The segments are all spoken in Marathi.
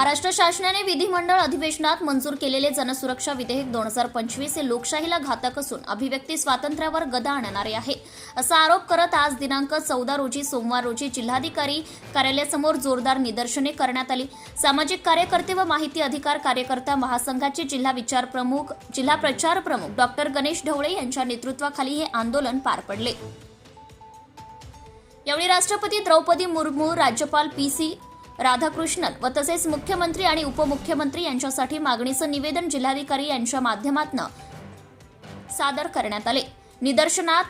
महाराष्ट्र शासनाने विधिमंडळ अधिवेशनात मंजूर केलेले जनसुरक्षा विधेयक दोन हजार पंचवीस हे लोकशाहीला घातक असून अभिव्यक्ती स्वातंत्र्यावर गदा आणणारे आहे. असा आरोप करत आज दिनांक चौदा रोजी सोमवार रोजी जिल्हाधिकारी कार्यालयासमोर जोरदार निदर्शने करण्यात आली. सामाजिक कार्यकर्ते व माहिती अधिकार कार्यकर्ता महासंघाचे जिल्हा विचार प्रमुख जिल्हा प्रचार प्रमुख डॉक्टर गणेश ढवळे यांच्या नेतृत्वाखाली हे आंदोलन पार पडले. यावेळी राष्ट्रपती द्रौपदी मुर्मू राज्यपाल पी सी राधाकृष्णन व तसेच मुख्यमंत्री आणि उपमुख्यमंत्री यांच्यासाठी मागणीचं निवेदन जिल्हाधिकारी यांच्या माध्यमातून सादर करण्यात आले. निदर्शनात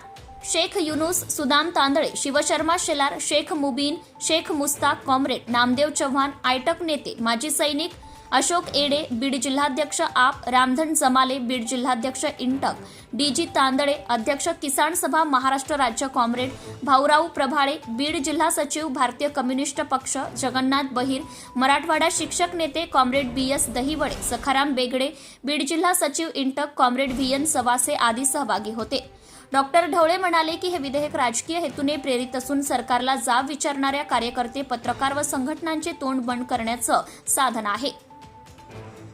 शेख युनुस सुदाम तांदळे शिवशर्मा शेलार शेख मुबीन शेख मुस्ताक कॉम्रेड नामदेव चव्हाण आयटक नेते माजी सैनिक अशोक एडे बीड जिल्हाध्यक्ष आप रामधन जमाले बीड जिल्हाध्यक्ष इंटक डीजी तांदळे अध्यक्ष किसान सभा महाराष्ट्र राज्य कॉम्रेड भाऊराव प्रभाळे बीड जिल्हा सचिव भारतीय कम्युनिस्ट पक्ष जगन्नाथ बहिर मराठवाडा शिक्षक नेते comrade B S Dahiwade Sakharam Begade Beed जिल्हा सचिव INTUC comrade V N Sawase आदी सहभागी होते. डॉक्टर ढवळे म्हणाले की हे विधेयक राजकीय हेतूने प्रेरित असून सरकारला जाब विचारणाऱ्या कार्यकर्ते पत्रकार व संघटनांचे तोंड बंद करण्याचं साधन आहे.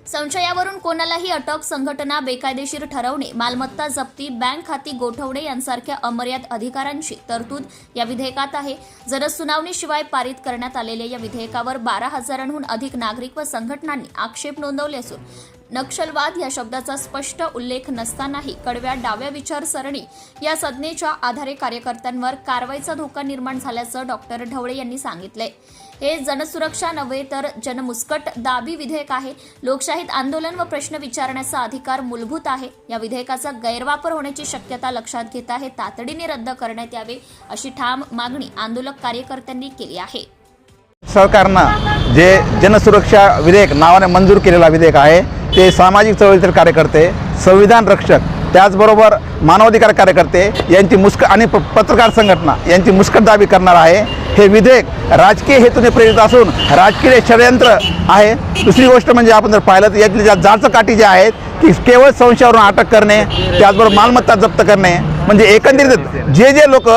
संशयावरून कोणालाही अटक संघटना बेकायदेशीर ठरवणे मालमत्ता जप्ती बँक खाती गोठवणे यांसारख्या अमर्याद अधिकारांची तरतूद या विधेयकात आहे. जरच सुनावणीशिवाय पारित करण्यात आलेल्या या विधेयकावर बारा हजारांहून अधिक नागरिक व संघटनांनी आक्षेप नोंदवले असून नक्षलवाद या शब्दाचा स्पष्ट उल्लेख नसतानाही कडव्या डाव्या विचारसरणी या संज्ञेच्या आधारे कार्यकर्त्यांवर कारवाईचा धोका निर्माण झाल्याचं डॉक्टर ढवळे यांनी सांगितलंय. हे जनसुरक्षा नव्हे तर जनमुस्कट दाबी विधेयक आहे. लोकशाहीत आंदोलन व प्रश्न विचारण्याचा अधिकार मूलभूत आहे. या विधेयकाचा गैरवापर होण्याची शक्यता लक्षात घेता हे तातडीने रद्द करण्यात यावे अशी ठाम मागणी आंदोलक कार्यकर्त्यांनी केली आहे. सरकारनं जे जनसुरक्षा विधेयक नावाने मंजूर केलेला विधेयक आहे ते सामाजिक चळवळीतील कार्यकर्ते संविधान रक्षक त्याचबरोबर मानवाधिकार कार्यकर्ते यांची मुस्क आणि प- पत्रकार संघटना यांची मुस्कटदाबी करणार आहे. हे विधेयक राजकीय हेतूने प्रेरित असून राजकीय षडयंत्र आहे. दुसरी गोष्ट म्हणजे आपण जर पाहिलं तर यातली ज्या जाचकाठी ज्या आहेत की केवळ संशयावरून अटक करणे त्याचबरोबर मालमत्ता जप्त करणे म्हणजे एकंदरीत जे जे लोक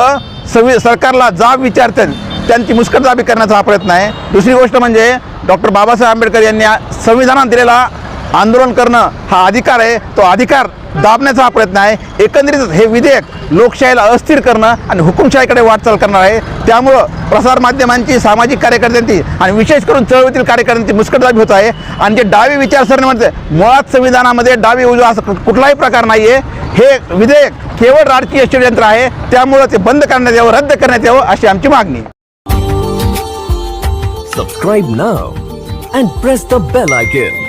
संवि सरकारला जाब विचारतील त्यांची मुस्कटदाबी करण्याचा हा प्रयत्न आहे. दुसरी गोष्ट म्हणजे डॉक्टर बाबासाहेब आंबेडकर यांनी संविधानात दिलेला आंदोलन करणं हा अधिकार आहे. तो अधिकार दाबण्याचा हा प्रयत्न आहे. एकंदरीत हे विधेयक लोकशाहीला अस्थिर करणं आणि हुकुमशाहीकडे वाटचाल करणार आहे. त्यामुळं प्रसारमाध्यमांची सामाजिक कार्यकर्त्यांची आणि विशेष करून चळवळीतील कार्यकर्त्यांची मुस्कटदाबी होत आहे. आणि जे डावी विचारसरणीमध्ये मुळात संविधानामध्ये डावी उजवा असं कुठलाही प्रकार नाही आहे हे विधेयक केवळ राजकीय षडयंत्र आहे. त्यामुळं ते बंद करण्यात यावं रद्द करण्यात यावं अशी आमची मागणी. Subscribe now and press the bell icon.